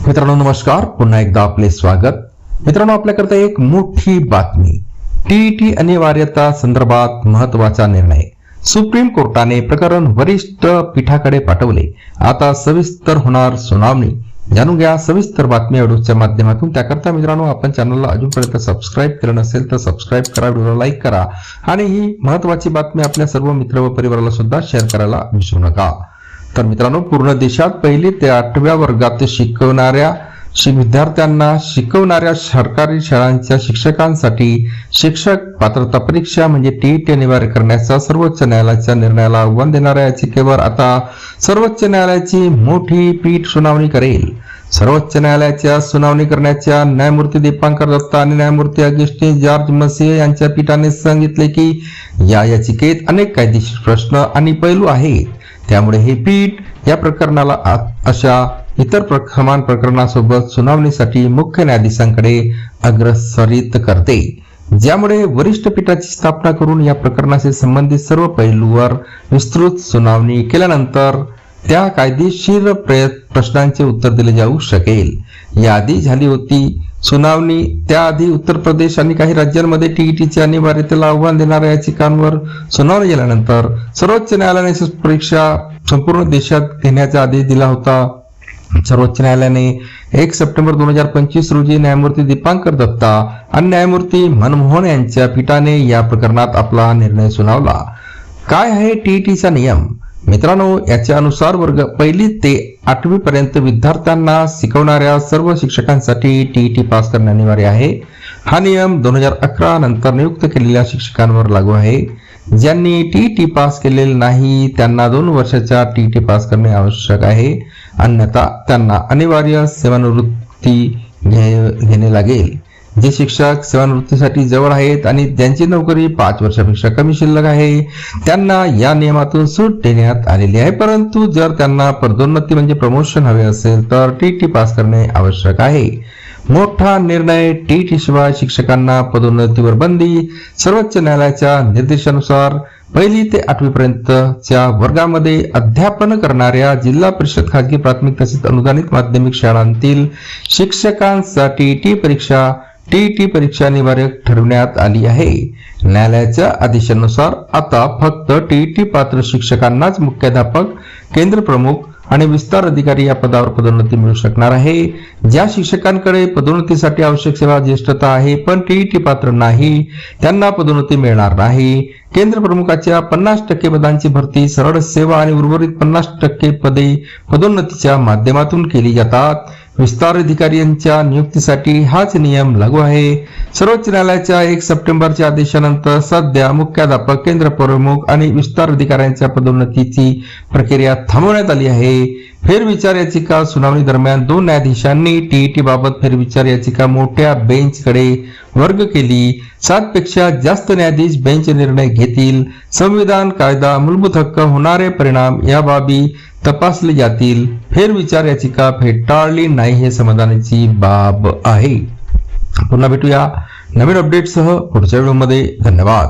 मित्रांनो नमस्कार. पुन्हा एकदा आपले स्वागत. मित्रांनो आपल्याकरता एक मोठी बातमी. टीईटी अनिवार्यता संदर्भात महत्त्वाचा निर्णय. सुप्रीम कोर्टाने प्रकरण वरिष्ठ पीठाकडे पाठवले. आता सविस्तर होणार सुनावणी. जाणून घ्या सविस्तर बातमी अडूच्या माध्यमातून. त्याकरता मित्रांनो आपण चॅनलला अजूनपर्यंत सबस्क्राईब केलं नसेल तर सबस्क्राईब करा व्हिडिओला लाईक करा. आणि ही महत्वाची बातमी आपल्या सर्व मित्र व परिवाराला सुद्धा शेअर करायला विसरू नका. तर मित्रांनो पूर्ण देशात पहिली ते आठव्या वर्गात शिकवणाऱ्या विद्यार्थ्यांना शिकवणाऱ्या सरकारी शाळांच्या शिक्षकांसाठी शिक्षक पात्रता परीक्षा म्हणजे टीईटी अनिवार्य करण्याचा सर्वोच्च न्यायालयाच्या निर्णयाला आव्हान देणाऱ्या याचिकेवर आता सर्वोच्च न्यायालयाची मोठी पीठ सुनावणी करेल. सर्वोच्च न्यायालयाच्या सुनावणी करण्याच्या न्यायमूर्ती दीपांकर दत्ता आणि न्यायमूर्ती अगस्टिन जॉर्ज मसे यांच्या पीठाने सांगितले की या याचिकेत अनेक कायदेशीर प्रश्न आणि पैलू आहेत. त्यामुळे हे पीठ या प्रकरणाला अशा इतर समान प्रकरणासोबत सुनावणीसाठी मुख्य न्यायाधीशांकडे अग्रसरित करते. ज्यामुळे वरिष्ठ पीठाची स्थापना करून या प्रकरणाशी संबंधित सर्व पैलूवर विस्तृत सुनावणी केल्यानंतर त्या कायदेशीर प्रश्नांचे उत्तर दिले जाऊ शकेल. यादी झाली होती सुनावणी त्याआधी उत्तर प्रदेश आणि काही राज्यांमध्ये टीईटीच्या अनिवार्यतेला आव्हान देणाऱ्या याचिकांवर सुनावणी झाल्यानंतर सर्वोच्च न्यायालयाने परीक्षा संपूर्ण देशात घेण्याचा आदेश दिला होता. सर्वोच्च न्यायालयाने एक सप्टेंबर दोन हजार पंचवीस रोजी न्यायमूर्ती दीपांकर दत्ता आणि न्यायमूर्ती मनमोहन यांच्या पीठाने या प्रकरणात आपला निर्णय सुनावला. काय आहे टीईटीचा नियम? मित्रांनो याच्या अनुसार वर्ग पहिली ते आठवी पर्यंत विद्यार्थ्यांना शिकवणाऱ्या सर्व शिक्षकांसाठी टीईटी पास करणे अनिवार्य आहे. हा नियम दोन हजार अकरा नंतर नियुक्त केलेल्या शिक्षकांवर लागू आहे. ज्यांनी टीईटी पास केलेले नाही त्यांना दोन वर्षाच्या टीईटी पास करणे आवश्यक आहे. अन्यथा त्यांना अनिवार्य सेवानिवृत्ती घे- घेणे लागेल. जे शिक्षक सेवानिवृत्तीसाठी जवळ आहेत आणि ज्यांची नोकरी पाच वर्षापेक्षा कमी शिल्लक आहे त्यांना या नियमातून सूट देण्यात आलेली आहे. परंतु जर त्यांना पदोन्नती म्हणजे प्रमोशन हवे असेल तर टी टी पास करणे आवश्यक आहे. मोठा निर्णय टी टी शिवाय शिक्षकांना पदोन्नतीवर बंदी सर्वोच्च न्यायालयाच्या निर्देशानुसार पहिली ते आठवी पर्यंतच्या वर्गामध्ये अध्यापन करणाऱ्या जिल्हा परिषद खाजगी प्राथमिक तसेच अनुदानित माध्यमिक शाळांतील शिक्षकांसाठी टी परीक्षा टीईटी परीक्षा अनिवार्य ठरवण्यात आली आहे. न्यायालयाच्या आदेशानुसार आता फक्त टीईटी पात्र शिक्षकांनाच मुख्याध्यापक केंद्र प्रमुख आणि विस्तार अधिकारी या पदावर पदोन्नती मिळू शकणार आहे. ज्या शिक्षकांकडे पदोन्नतीसाठी आवश्यक सेवा ज्येष्ठता आहे पण टीईटी पात्र नाही त्यांना पदोन्नती मिळणार नाही. केंद्र प्रमुखाच्या पन्नास टक्के पदांची भरती सरळ सेवा आणि उर्वरित पन्नास टक्के पदे पदोन्नतीच्या माध्यमातून केली जातात. विस्तार अधिकाऱ्यांच्या नियुक्तीसाठी हाच नियम लागू आहे. सर्वोच्च न्यायालयाच्या एक सप्टेंबरच्या आदेशानंतर सध्या मुख्याध्यापक केंद्र प्रमुख आणि विस्तार अधिकाऱ्यांच्या पदोन्नतीची प्रक्रिया थांबवण्यात आली आहे. फेरविचार याचिका सुनावणी दरम्यान दोन न्यायाधीशांनी टीईटी बाबत फेरविचार याचिका मोठ्या बेंचकडे वर्ग केली. सात पेक्षा जास्त न्यायाधीश बेंच निर्णय घेतील. संविधान कायदा मूलभूत हक्क होणारे परिणाम या बाबी तपासले जातील. फेरविचार याचिका फेटाळली नाही हे समाधानाची बाब आहे. पुन्हा भेटूया नवीन अपडेटसह पुढच्या व्हिडिओमध्ये धन्यवाद.